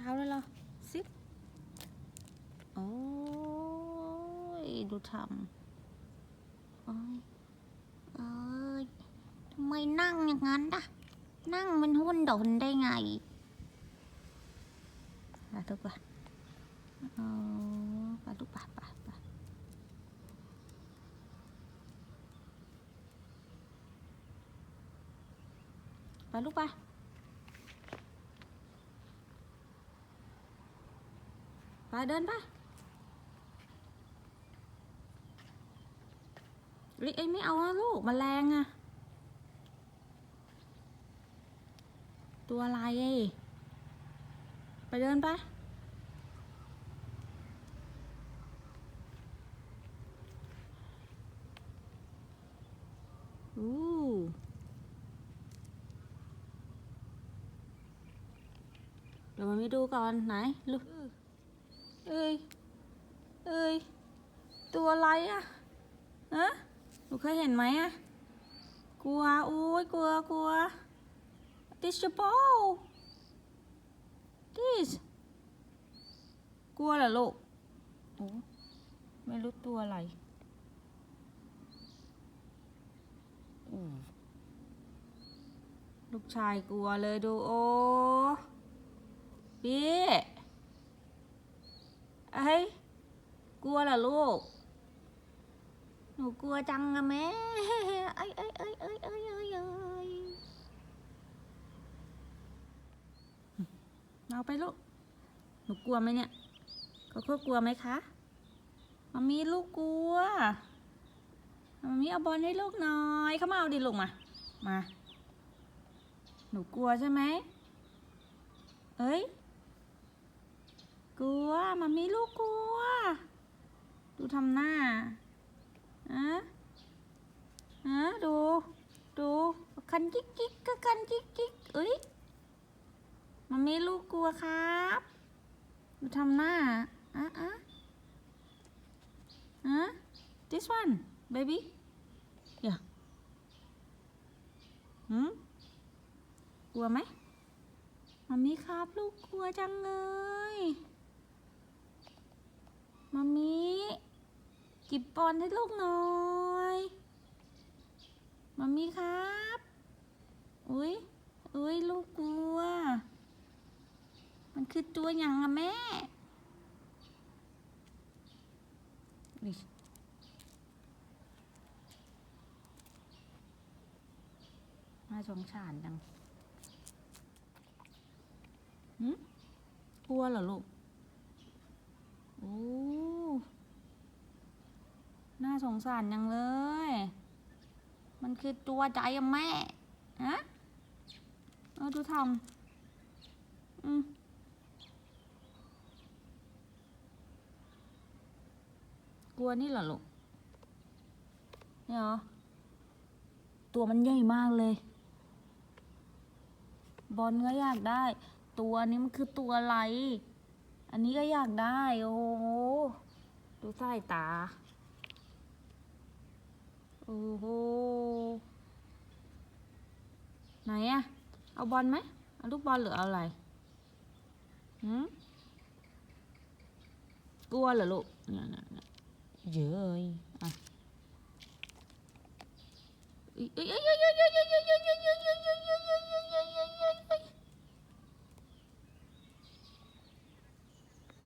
ท้าเลยเหรอซิปโอ้ยดูทำโอ้ยเอ้ยทำไมนั่งอย่างนั้นล่ะนั่งเป็นหุ้นดนได้ไงไปทุกปะเอาไปทุกปะปะปะไปลูกไป ไปเดินไปลิเอ้ยไม่เอานะลูกมแมลงอะตัวอะไรเอ้ยไปเดินไปอู้เดี๋ยวมันไม่ดูก่อนไหนลูก เอ้ย เอ้ย ตัวอะไรอะฮะหนูเคยเห็นไหมอะกลัวโอ้ยกลัวกลัว this your ball this กลัวเหรอลูกโอ้ไม่รู้ตัวอะไรลูกชายกลัวเลยดูโอ้พี่ เอ้ยกลัวเหรอลูก หนูกลัวจังอะแม่เอ้ยเอ้ยเอ้ยเอ้ยเอ้ยเอ้ยเอ้ยเอาไปลูก หนูกลัวไหมเนี่ยเขาก็กลัวไหมคะมามีลูกกลัวมามีเอาบอลให้ลูกหน่อยเข้ามาเอาดิลูกมา มา หนูกลัวใช่ไหมเอ้ย กลัวมามีลูกกลัว ดูทำหน้าอะอะดู ดูคันจิกจิกก็คันจิกจิกเอ้ยมามีลูกกลัวครับ ดูทำหน้าอะอะอะ this one baby yeah หืมกลัวไหมมามีครับลูกกลัวจังเลย มามีจิบบอลให้ลูกหน่อยมามีครับ อุ้ยอุ้ยลูกกลัว มันคือตัวอย่างอะแม่อุ๊ยน่าสงสารจังหืมกลัวเหรอลูก โอ้ สงสารยังเลย มันคือตัวใจอะแม่ฮะเออดูทำอืมกลัวนี่เหรอลูกเนี่ยเหรอ ตัวมันใหญ่มากเลย บอลก็อยากได้ ตัวนี้มันคือตัวอะไร อันนี้ก็อยากได้ โอ้โห ดูสายตา Ồ. Này à, ao bon mấy? Lúc bon lửa này. Ừ. Cua là lụ. Dữ ơi. À. Ý, ý, ý, ý, ý,